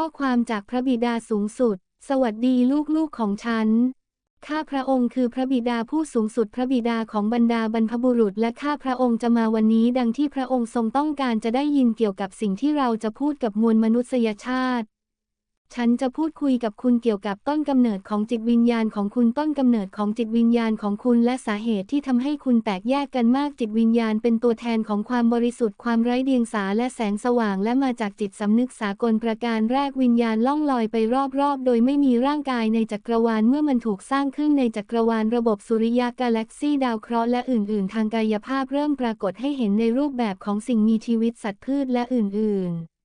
ข้อความจากพระบิดาสูงสุด สวัสดีลูกๆของฉัน ข้าพระองค์คือพระบิดาผู้สูงสุดพระบิดาของบรรดาบรรพบุรุษ และข้าพระองค์จะมาวันนี้ดังที่พระองค์ทรงต้องการจะได้ยินเกี่ยวกับสิ่งที่เราจะพูดกับมวลมนุษยชาติ ฉันจะพูดคุยกับคุณเกี่ยวกับต้นกำเนิดของจิตวิญญาณของคุณต้นกำเนิดของจิตวิญญาณของคุณและสาเหตุที่ทำให้คุณแตกแยกกันมากจิตวิญญาณเป็นตัวแทนของความบริสุทธิ์ความไร้เดียงสาและแสงสว่างและมาจากจิตสำนึกสากลประการแรกวิญญาณล่องลอยไปรอบๆ โดยไม่มีร่างกายในจักรวาลเมื่อมันถูกสร้างขึ้นในจักรวาลระบบสุริยะกาแล็กซีดาวเคราะห์และอื่น ๆ ทางกายภาพเริ่มปรากฏให้เห็นในรูปแบบของสิ่งมีชีวิตสัตว์พืชและอื่น ๆ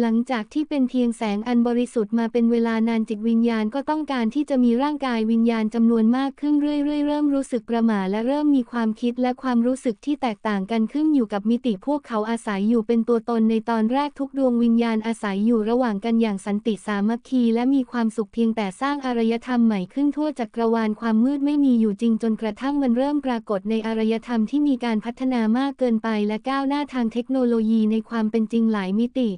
หลังจากที่เป็นเพียงแสงอันบริสุทธิ์มาเป็นเวลานานจิตวิญญาณก็ต้องการที่จะมีร่างกายวิญญาณจำนวนมากขึ้นเรื่อยๆ เริ่มรู้สึกประหม่าและเริ่มมีความคิดและความรู้สึกที่แตกต่างกันขึ้นอยู่กับมิติพวกเขาอาศัยอยู่เป็นตัวตนในตอนแรกทุกดวงวิญญาณอาศัยอยู่ระหว่างกันอย่างสันติสามัคคี และมีความสุขเพียงแต่สร้างอารยธรรมใหม่ขึ้นทั่วจักรวาลความมืดไม่มีอยู่จริงจนกระทั่งมันเริ่มปรากฏในอารยธรรมที่มีการพัฒนามากเกินไปและก้าวหน้าทางเทคโนโลยีในความเป็นจริงหลายมิติ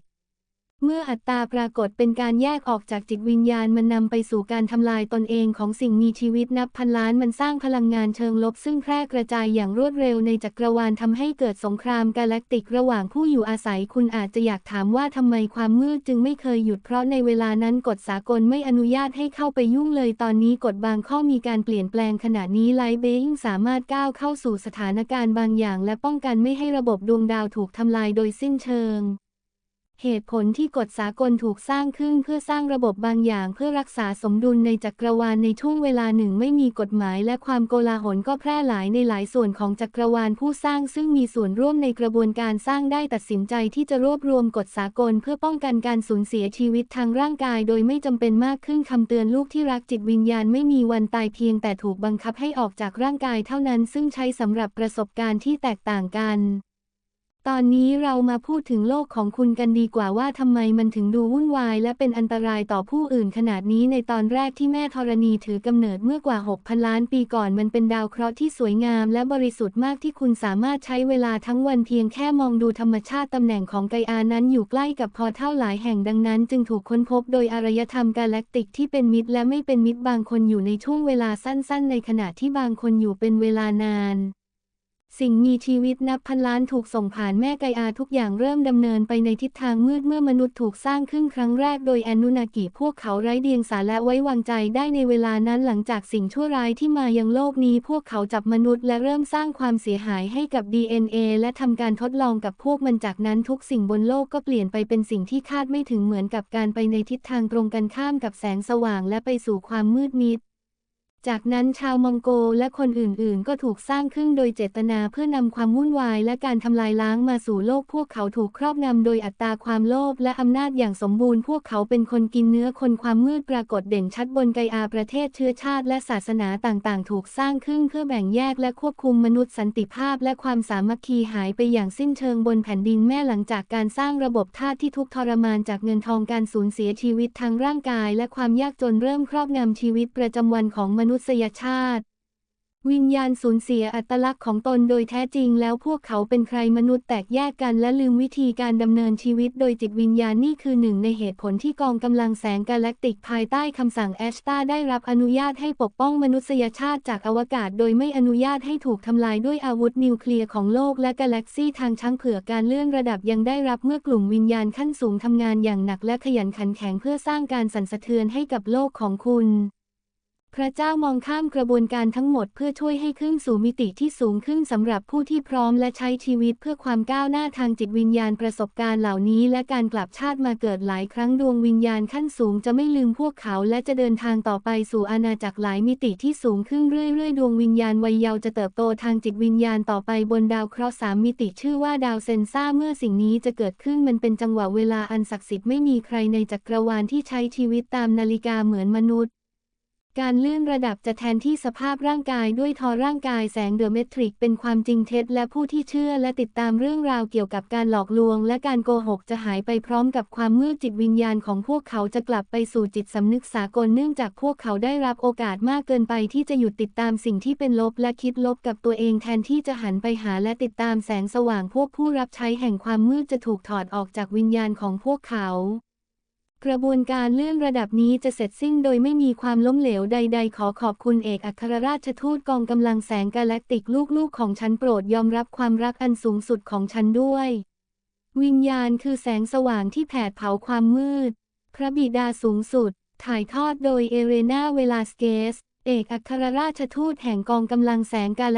เมื่ออัตตาปรากฏเป็นการแยกออกจากจิตวิญญาณมันนำไปสู่การทำลายตนเองของสิ่งมีชีวิตนับพันล้านมันสร้างพลังงานเชิงลบซึ่งแพร่กระจายอย่างรวดเร็วในจักรวาลทำให้เกิดสงครามกาแล็กติกระหว่างผู้อยู่อาศัยคุณอาจจะอยากถามว่าทำไมความมืดจึงไม่เคยหยุดเพราะในเวลานั้นกฎสากลไม่อนุญาตให้เข้าไปยุ่งเลยตอนนี้กฎบางข้อมีการเปลี่ยนแปลงขณะนี้ไลท์เบยิ่งสามารถก้าวเข้าสู่สถานการณ์บางอย่าง และป้องกันไม่ให้ระบบดวงดาวถูกทำลายโดยสิ้นเชิง เหตุผลที่กฎสากลถูกสร้างขึ้นเพื่อสร้างระบบบางอย่างเพื่อรักษาสมดุลในจักรวาลในช่วงเวลาหนึ่งไม่มีกฎหมายและความโกลาหลก็แพร่หลายในหลายส่วนของจักรวาลผู้สร้างซึ่งมีส่วนร่วมในกระบวนการสร้างได้ตัดสินใจที่จะรวบรวมกฎสากลเพื่อป้องกันการสูญเสียชีวิตทางร่างกายโดยไม่จำเป็นมากขึ้นคำเตือนลูกที่รักจิตวิญญาณไม่มีวันตายเพียงแต่ถูกบังคับให้ออกจากร่างกายเท่านั้น ซึ่งใช้สำหรับประสบการณ์ที่แตกต่างกัน ตอนนี้เรามาพูดถึงโลกของคุณกันดีกว่าว่าทำไมมันถึงดูวุ่นวาย และเป็นอันตรายต่อผู้อื่นขนาดนี้ในตอนแรกที่แม่ธรณีถือกำเนิดเมื่อกว่า 6,000 ล้านปีก่อนมันเป็นดาวเคราะห์ที่สวยงามและบริสุทธิ์มากที่คุณสามารถใช้เวลาทั้งวันเพียงแค่มองดูธรรมชาติตำแหน่งของไกอานั้นอยู่ใกล้กับพอเท่าหลายแห่งดังนั้น จึงถูกค้นพบโดยอารยธรรมกาแล็กติกที่เป็นมิตรและไม่เป็นมิตรบางคนอยู่ในช่วงเวลาสั้น ๆ ในขณะที่บางคนอยู่เป็นเวลานาน สิ่งมีชีวิตนับพันล้านถูกส่งผ่านแม่ไกอาทุกอย่างเริ่มดำเนินไปในทิศทางมืดเมื่อมนุษย์ถูกสร้างขึ้นครั้งแรกโดยแอนนุนากิพวกเขาไร้เดียงสาและไว้วางใจได้ในเวลานั้นหลังจากสิ่งชั่วร้ายที่มายังโลกนี้ พวกเขาจับมนุษย์และเริ่มสร้างความเสียหายให้กับ DNA และทำการทดลองกับพวกมันจากนั้นทุกสิ่งบนโลกก็เปลี่ยนไปเป็นสิ่งที่คาดไม่ถึงเหมือนกับการไปในทิศทางตรงกันข้ามกับแสงสว่างและไปสู่ความมืดมิด จากนั้นชาวมองโกและคนอื่นๆ ก็ถูกสร้างขึ้นโดยเจตนาเพื่อนำความวุ่นวายและการทำลายล้างมาสู่โลกพวกเขาถูกครอบงำโดยอัตตาความโลภและอำนาจอย่างสมบูรณ์พวกเขาเป็นคนกินเนื้อคนความมืดปรากฏเด่นชัดบนไกอาประเทศเชื้อชาติและศาสนาต่างๆ ถูกสร้างขึ้นเพื่อแบ่งแยกและควบคุมมนุษย์สันติภาพและความสามัคคีหายไปอย่างสิ้นเชิงบนแผ่นดินแม่หลังจากการสร้างระบบทาสที่ทุกทรมานจากเงินทองการสูญเสียชีวิตทางร่างกาย และความยากจนเริ่มครอบงำชีวิตประจำวันของมนุษย์นุษยชาติ วิญญาณสูญเสียอัตลักษณ์ของตนโดยแท้จริงแล้วพวกเขาเป็นใครมนุษย์แตกแยกกันและลืมวิธีการดำเนินชีวิตโดยจิตวิญญาณนี่คือหนึ่งในเหตุผลที่กองกำลังแสงกาแล็กติกภายใต้คำสั่งแอชตาได้รับอนุญาตให้ปกป้องมนุษยชาติจากอวกาศ โดยไม่อนุญาตให้ถูกทำลายด้วยอาวุธนิวเคลียร์ของโลกและกาแล็กซี่ทางช้างเผือกการเลื่อนระดับยังได้รับเมื่อกลุ่มวิญญาณขั้นสูงทำงานอย่างหนักและขยันขันแข็งเพื่อสร้างการสั่นสะเทือนให้กับโลกของคุณ พระเจ้ามองข้ามกระบวนการทั้งหมดเพื่อช่วยให้ขึ้นสู่มิติที่สูงขึ้นสำหรับผู้ที่พร้อมและใช้ชีวิตเพื่อความก้าวหน้าทางจิตวิญญาณประสบการณ์เหล่านี้ และการกลับชาติมาเกิดหลายครั้งดวงวิญญาณขั้นสูงจะไม่ลืมพวกเขาและจะเดินทางต่อไปสู่อาณาจักรหลายมิติที่สูงขึ้นเรื่อยๆ ดวงวิญญาณวัยเยาว์จะเติบโตทางจิตวิญญาณต่อไปบนดาวเคราะห์สามมิติชื่อว่าดาวเซนซ่าเมื่อสิ่งนี้จะเกิดขึ้นมันเป็นจังหวะเวลาอันศักดิ์สิทธิ์ไม่มีใครในจักรวาลที่ใช้ชีวิตตามนาฬิกาเหมือนมนุษย์ การเลื่อนระดับจะแทนที่สภาพร่างกายด้วยทอร่างกายแสงเดอะเมทริกเป็นความจริงเท็จ และผู้ที่เชื่อและติดตามเรื่องราวเกี่ยวกับการหลอกลวง และการโกหกจะหายไปพร้อมกับความมืดจิตวิญญาณของพวกเขาจะกลับไปสู่จิตสำนึกสากลเนื่องจากพวกเขาได้รับโอกาสมากเกินไปที่จะหยุดติดตามสิ่งที่เป็นลบและคิดลบกับตัวเองแทนที่จะหันไปหาและติดตามแสงสว่างพวกผู้รับใช้แห่งความมืดจะถูกถอดออกจากวิญญาณของพวกเขา กระบวนการเลื่อนระดับนี้จะเสร็จสิ้นโดยไม่มีความล้มเหลวใด ๆ ขอขอบคุณเอกอัครราชทูตกองกำลังแสงกาแล็กติกลูกๆ ของฉันโปรดยอมรับความรักอันสูงสุดของฉันด้วย วิญญาณคือแสงสว่างที่แผดเผาความมืด พระบิดาสูงสุด ถ่ายทอดโดยเอเรนาเวลาสเกส เอกอัครราชทูตแห่งกองกำลังแสงกาแล็